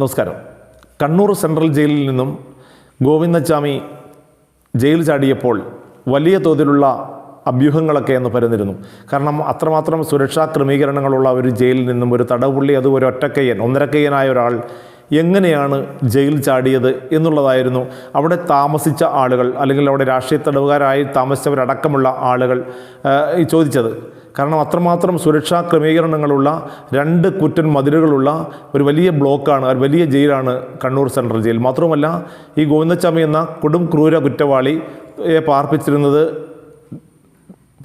നമസ്കാരം. കണ്ണൂർ സെൻട്രൽ ജയിലിൽ നിന്നും ഗോവിന്ദച്ചാമി ജയിൽ ചാടിയപ്പോൾ വലിയ തോതിലുള്ള അഭ്യൂഹങ്ങളൊക്കെ എന്ന് പരന്നിരുന്നു. കാരണം അത്രമാത്രം സുരക്ഷാ ക്രമീകരണങ്ങളുള്ള ഒരു ജയിലിൽ നിന്നും ഒരു തടവുള്ളി അത് ഒരു ഒറ്റക്കയ്യൻ ഒന്നരക്കയ്യനായ ഒരാൾ എങ്ങനെയാണ് ജയിൽ ചാടിയത് എന്നുള്ളതായിരുന്നു. അവിടെ താമസിച്ച ആളുകൾ അല്ലെങ്കിൽ അവിടെ രാഷ്ട്രീയ തടവുകാരായി താമസിച്ചവരടക്കമുള്ള ആളുകൾ ചോദിച്ചത്. കാരണം അത്രമാത്രം സുരക്ഷാ ക്രമീകരണങ്ങളുള്ള രണ്ട് കുറ്റൻ മതിലുകളുള്ള ഒരു വലിയ ബ്ലോക്കാണ് ഒരു വലിയ ജയിലാണ് കണ്ണൂർ സെൻട്രൽ ജയിൽ. മാത്രമല്ല ഈ ഗോവിന്ദച്ചാമി എന്ന കൊടും ക്രൂര കുറ്റവാളി പാർപ്പിച്ചിരുന്നത്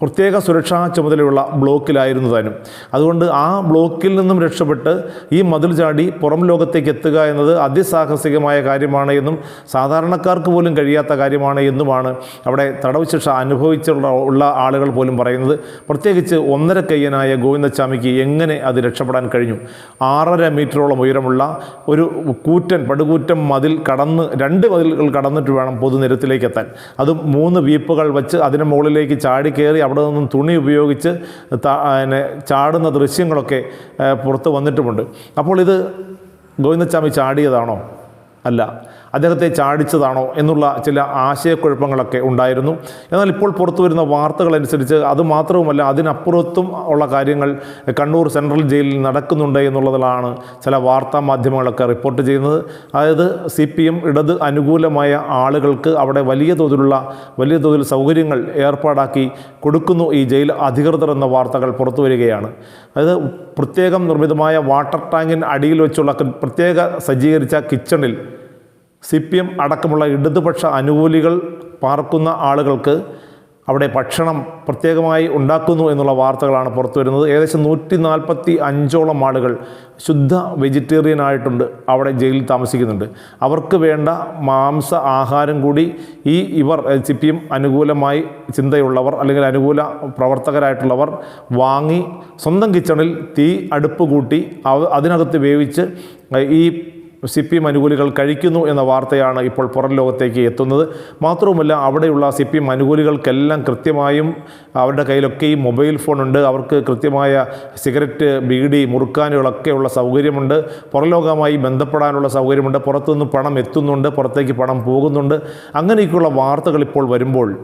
പ്രത്യേക സുരക്ഷാ ചുമതലയുള്ള ബ്ലോക്കിലായിരുന്നു താനും അതുകൊണ്ട് ആ ബ്ലോക്കിൽ നിന്നും രക്ഷപ്പെട്ട് ഈ മതിൽ ചാടി പുറം ലോകത്തേക്ക് എത്തുക എന്നത് അതിസാഹസികമായ കാര്യമാണ് എന്നും സാധാരണക്കാർക്ക് പോലും കഴിയാത്ത കാര്യമാണ് എന്നുമാണ് അവിടെ തടവ് ശിക്ഷ അനുഭവിച്ചുള്ള ഉള്ള ആളുകൾ പോലും പറയുന്നത്. പ്രത്യേകിച്ച് ഒന്നര കയ്യനായ ഗോവിന്ദസ്വാമിക്ക് എങ്ങനെ അത് രക്ഷപ്പെടാൻ കഴിഞ്ഞു? ആറര മീറ്ററോളം ഉയരമുള്ള ഒരു കൂറ്റൻ പടുകൂറ്റൻ മതിൽ കടന്ന് രണ്ട് മതിലുകൾ കടന്നിട്ട് വേണം പൊതുനിരത്തിലേക്ക് എത്താൻ. അതും മൂന്ന് വീപ്പുകൾ വച്ച് അതിന് മുകളിലേക്ക് ചാടി കയറി അവിടെ നിന്നും തുണി ഉപയോഗിച്ച് അതിനെ ചാടുന്ന ദൃശ്യങ്ങളൊക്കെ പുറത്ത് വന്നിട്ടുമുണ്ട്. അപ്പോൾ ഇത് ഗോവിന്ദച്ചാമി ചാടിയതാണോ? അല്ല. അദ്ദേഹത്തെ ചാടിച്ചതാണോ എന്നുള്ള ചില ആശയക്കുഴപ്പങ്ങളൊക്കെ ഉണ്ടായിരുന്നു. എന്നാൽ ഇപ്പോൾ പുറത്തു വരുന്ന വാർത്തകളനുസരിച്ച് അത് മാത്രവുമല്ല അതിനപ്പുറത്തും ഉള്ള കാര്യങ്ങൾ കണ്ണൂർ സെൻട്രൽ ജയിലിൽ നടക്കുന്നുണ്ട് എന്നുള്ളതാണ് ചില വാർത്താ മാധ്യമങ്ങളൊക്കെ റിപ്പോർട്ട് ചെയ്യുന്നത്. അതായത് സി പി എം ഇടത് അനുകൂലമായ ആളുകൾക്ക് അവിടെ വലിയ തോതിലുള്ള വലിയ തോതിൽ സൗകര്യങ്ങൾ ഏർപ്പാടാക്കി കൊടുക്കുന്നു ഈ ജയിൽ അധികൃതർ എന്ന വാർത്തകൾ പുറത്തു വരികയാണ് അതായത് പ്രത്യേകം നിർമ്മിതമായ വാട്ടർ ടാങ്കിന് അടിയിൽ വെച്ചുള്ള പ്രത്യേക സജ്ജീകരിച്ച കിച്ചണിൽ സി പി എം അടക്കമുള്ള ഇടതുപക്ഷ അനുകൂലികൾ പാർക്കുന്ന ആളുകൾക്ക് അവിടെ ഭക്ഷണം പ്രത്യേകമായി ഉണ്ടാക്കുന്നു എന്നുള്ള വാർത്തകളാണ് പുറത്തു വരുന്നത് ഏകദേശം നൂറ്റി നാൽപ്പത്തി അഞ്ചോളം ആളുകൾ ശുദ്ധ വെജിറ്റേറിയൻ ആയിട്ടുണ്ട് അവിടെ ജയിലിൽ താമസിക്കുന്നുണ്ട്. അവർക്ക് വേണ്ട മാംസ ആഹാരം കൂടി ഈ ഇവർ സി പി എം അനുകൂലമായി ചിന്തയുള്ളവർ അല്ലെങ്കിൽ അനുകൂല പ്രവർത്തകരായിട്ടുള്ളവർ വാങ്ങി സ്വന്തം കിച്ചണിൽ തീ അടുപ്പ് കൂട്ടി അതിനകത്ത് വേവിച്ച് ഈ സി പി എം അനുകൂലികൾ കഴിക്കുന്നു എന്ന വാർത്തയാണ് ഇപ്പോൾ പുറം ലോകത്തേക്ക് എത്തുന്നത്. മാത്രവുമല്ല അവിടെയുള്ള സി പി എം അനുകൂലികൾക്കെല്ലാം കൃത്യമായും അവരുടെ കയ്യിലൊക്കെ ഈ മൊബൈൽ ഫോണുണ്ട്. അവർക്ക് കൃത്യമായ സിഗരറ്റ് ബീഡി മുറുക്കാനുകളൊക്കെയുള്ള സൗകര്യമുണ്ട്. പുറലോകമായി ബന്ധപ്പെടാനുള്ള സൗകര്യമുണ്ട്. പുറത്തുനിന്ന് പണം എത്തുന്നുണ്ട്. പുറത്തേക്ക് പണം പോകുന്നുണ്ട്. അങ്ങനെയൊക്കെയുള്ള വാർത്തകൾ ഇപ്പോൾ വരുമ്പോൾ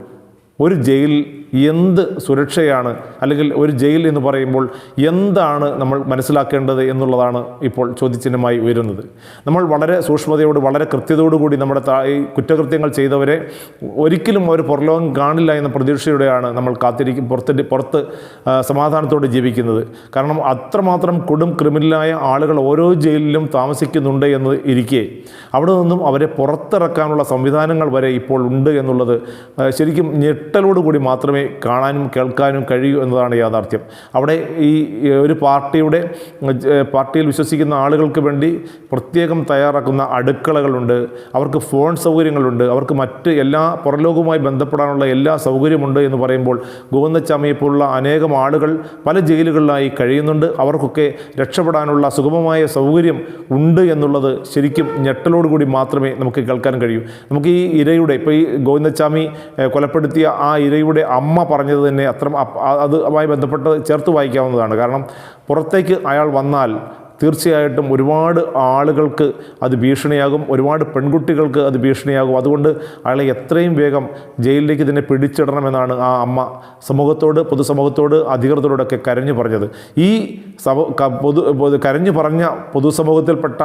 ഒരു ജയിൽ എന്ത് സുരക്ഷയാണ് അല്ലെങ്കിൽ ഒരു ജയിൽ എന്ന് പറയുമ്പോൾ എന്താണ് നമ്മൾ മനസ്സിലാക്കേണ്ടത് എന്നുള്ളതാണ് ഇപ്പോൾ ചോദ്യചിഹ്നമായി ഉയരുന്നത്. നമ്മൾ വളരെ സൂക്ഷ്മതയോട് വളരെ കൃത്യതയോടുകൂടി നമ്മുടെ ഈ കുറ്റകൃത്യങ്ങൾ ചെയ്തവരെ ഒരിക്കലും അവർ പുറലോകം കാണില്ല എന്ന പ്രതീക്ഷയോടെയാണ് നമ്മൾ കാത്തിരിക്കും പുറത്ത് പുറത്ത് സമാധാനത്തോടെ ജീവിക്കുന്നത്. കാരണം അത്രമാത്രം കൊടും ക്രിമിനലായ ആളുകൾ ഓരോ ജയിലിലും താമസിക്കുന്നുണ്ട് എന്ന് ഇരിക്കെ. അവിടെ നിന്നും അവരെ പുറത്തിറക്കാനുള്ള സംവിധാനങ്ങൾ വരെ ഇപ്പോൾ ഉണ്ട് എന്നുള്ളത് ശരിക്കും ഞെട്ടലോടുകൂടി മാത്രമേ കാണാനും കേൾക്കാനും കഴിയൂ എന്നതാണ് യാഥാർത്ഥ്യം. അവിടെ ഈ ഒരു പാർട്ടിയുടെ പാർട്ടിയിൽ വിശ്വസിക്കുന്ന ആളുകൾക്ക് വേണ്ടി പ്രത്യേകം തയ്യാറാക്കുന്ന അടുക്കളകളുണ്ട്. അവർക്ക് ഫോൺ സൗകര്യങ്ങളുണ്ട്. അവർക്ക് മറ്റ് എല്ലാ പുറലോകവുമായി ബന്ധപ്പെടാനുള്ള എല്ലാ സൗകര്യമുണ്ട് എന്ന് പറയുമ്പോൾ ഗോവിന്ദച്ചാമിയെപ്പോലുള്ള അനേകം ആളുകൾ പല ജയിലുകളിലായി കഴിയുന്നുണ്ട്. അവർക്കൊക്കെ രക്ഷപ്പെടാനുള്ള സുഗമമായ സൗകര്യം ഉണ്ട് എന്നുള്ളത് ശരിക്കും ഞെട്ടലോടുകൂടി മാത്രമേ നമുക്ക് കേൾക്കാൻ കഴിയൂ. നമുക്ക് ഈ ഇരയുടെ ഇപ്പോൾ ഈ ഗോവിന്ദച്ചാമി കൊലപ്പെടുത്തിയ ആ ഇരയുടെ അമ്മ പറഞ്ഞത് തന്നെ അത്ര അതുമായി ബന്ധപ്പെട്ട് ചേർത്ത് വായിക്കാവുന്നതാണ്. കാരണം പുറത്തേക്ക് അയാൾ വന്നാൽ തീർച്ചയായിട്ടും ഒരുപാട് ആളുകൾക്ക് അത് ഭീഷണിയാകും ഒരുപാട് പെൺകുട്ടികൾക്ക് അത് ഭീഷണിയാകും. അതുകൊണ്ട് അയാളെ എത്രയും വേഗം ജയിലിലേക്ക് തന്നെ പിടിച്ചിടണമെന്നാണ് ആ അമ്മ സമൂഹത്തോട് പൊതുസമൂഹത്തോട് അധികൃതരോടൊക്കെ കരഞ്ഞു പറഞ്ഞത്. ഈ സമൂ പൊതു കരഞ്ഞു പറഞ്ഞ പൊതുസമൂഹത്തിൽപ്പെട്ട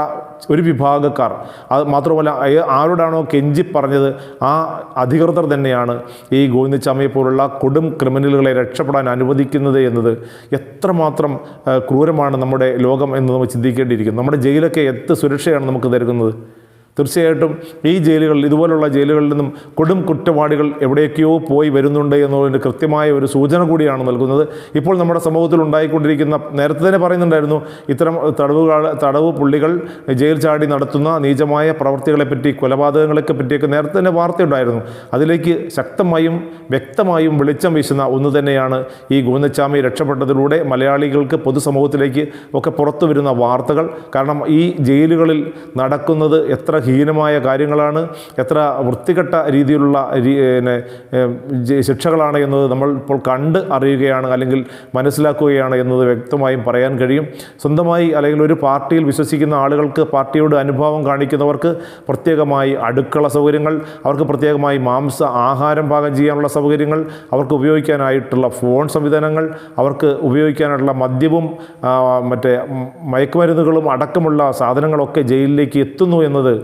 ഒരു വിഭാഗക്കാർ. അത് മാത്രമല്ല ആരോടാണോ കെഞ്ചി പറഞ്ഞത് ആ അധികൃതർ തന്നെയാണ് ഈ ഗോവിന്ദച്ചാമിയെ പോലുള്ള കൊടും ക്രിമിനലുകളെ രക്ഷപ്പെടാൻ അനുവദിക്കുന്നത് എന്നത് എത്രമാത്രം ക്രൂരമാണ് നമ്മുടെ ലോകം എന്ന് നമ്മൾ ചിന്തിക്കേണ്ടിയിരിക്കുന്നു. നമ്മുടെ ജയിലൊക്കെ എത്ര സുരക്ഷയാണ് നമുക്ക് നൽകുന്നത് തീർച്ചയായിട്ടും ഈ ജയിലുകളിൽ ഇതുപോലുള്ള ജയിലുകളിൽ നിന്നും കൊടും കുറ്റവാളികൾ എവിടേക്കോ പോയി വരുന്നുണ്ട് എന്നുള്ളതിന്റെ കൃത്യമായ ഒരു സൂചന കൂടിയാണ് നൽകുന്നത്. ഇപ്പോൾ നമ്മുടെ സമൂഹത്തിൽ ഉണ്ടായിക്കൊണ്ടിരിക്കുന്ന നേരത്തെ തന്നെ പറയുന്നുണ്ടായിരുന്നു ഇത്തരം തടവുകാൾ തടവ് പുള്ളികൾ ജയിൽ ചാടി നടത്തുന്ന നീചമായ പ്രവൃത്തികളെപ്പറ്റി കൊലപാതകങ്ങളൊക്കെ പറ്റിയൊക്കെ നേരത്തെ തന്നെ വാർത്തയുണ്ടായിരുന്നു. അതിലേക്ക് ശക്തമായും വ്യക്തമായും വെളിച്ചം വീശുന്ന ഒന്ന് തന്നെയാണ് ഈ ഗോവിന്ദച്ചാമി രക്ഷപ്പെട്ടതിലൂടെ മലയാളികൾക്ക് പൊതുസമൂഹത്തിലേക്ക് ഒക്കെ പുറത്തു വരുന്ന വാർത്തകൾ. കാരണം ഈ ജയിലുകളിൽ നടക്കുന്നത് എത്ര ഹീനമായ കാര്യങ്ങളാണ്. എത്ര വൃത്തികെട്ട രീതിയിലുള്ള പിന്നെ, ശിക്ഷകളാണ് എന്നത് നമ്മൾ ഇപ്പോൾ കണ്ട് അറിയുകയാണ് അല്ലെങ്കിൽ മനസ്സിലാക്കുകയാണ് എന്നത് വ്യക്തമായും പറയാൻ കഴിയും. സ്വന്തമായി അല്ലെങ്കിൽ ഒരു പാർട്ടിയിൽ വിശ്വസിക്കുന്ന ആളുകൾക്ക് പാർട്ടിയോട് അനുഭാവം കാണിക്കുന്നവർക്ക് പ്രത്യേകമായി അടുക്കള സൗകര്യങ്ങൾ അവർക്ക് പ്രത്യേകമായി മാംസ ആഹാരം പാകം ചെയ്യാനുള്ള സൗകര്യങ്ങൾ അവർക്ക് ഉപയോഗിക്കാനായിട്ടുള്ള ഫോൺ സംവിധാനങ്ങൾ അവർക്ക് ഉപയോഗിക്കാനായിട്ടുള്ള മദ്യവും മറ്റേ മയക്കുമരുന്നുകളും അടക്കമുള്ള സാധനങ്ങളൊക്കെ ജയിലിലേക്ക് എത്തുന്നു എന്നത്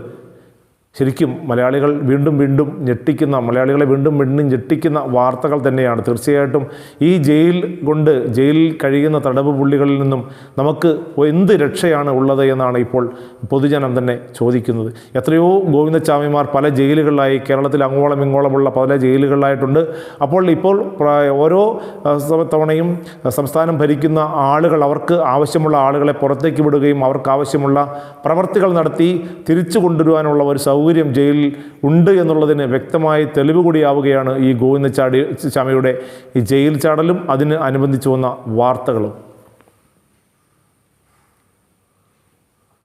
ശരിക്കും മലയാളികൾ വീണ്ടും വീണ്ടും ഞെട്ടിക്കുന്ന മലയാളികളെ വീണ്ടും വീണ്ടും ഞെട്ടിക്കുന്ന വാർത്തകൾ തന്നെയാണ്. തീർച്ചയായിട്ടും ഈ ജയിൽ കൊണ്ട് ജയിലിൽ കഴിയുന്ന തടവ് പുള്ളികളിൽ നിന്നും നമുക്ക് എന്ത് രക്ഷയാണ് ഉള്ളത് എന്നാണ് ഇപ്പോൾ പൊതുജനം തന്നെ ചോദിക്കുന്നത്. എത്രയോ ഗോവിന്ദച്ചാമിമാർ പല ജയിലുകളിലായി കേരളത്തിൽ അങ്ങോളം ഇങ്ങോളമുള്ള പല ജയിലുകളിലായിട്ടുണ്ട്. അപ്പോൾ ഇപ്പോൾ ഓരോ തവണയും സംസ്ഥാനം ഭരിക്കുന്ന ആളുകൾ അവർക്ക് ആവശ്യമുള്ള ആളുകളെ പുറത്തേക്ക് വിടുകയും അവർക്ക് ആവശ്യമുള്ള പ്രവർത്തികൾ നടത്തി തിരിച്ചു കൊണ്ടുവരുവാനുള്ള ഒരു സൗകര്യം ജയിലിൽ ഉണ്ട് എന്നുള്ളതിന് വ്യക്തമായി തെളിവ് കൂടിയാവുകയാണ് ഈ ഗോവിന്ദ ചാടി ചാമയുടെ ഈ ജയിൽ ചാടലും അതിന് അനുബന്ധിച്ചു വന്ന വാർത്തകളും.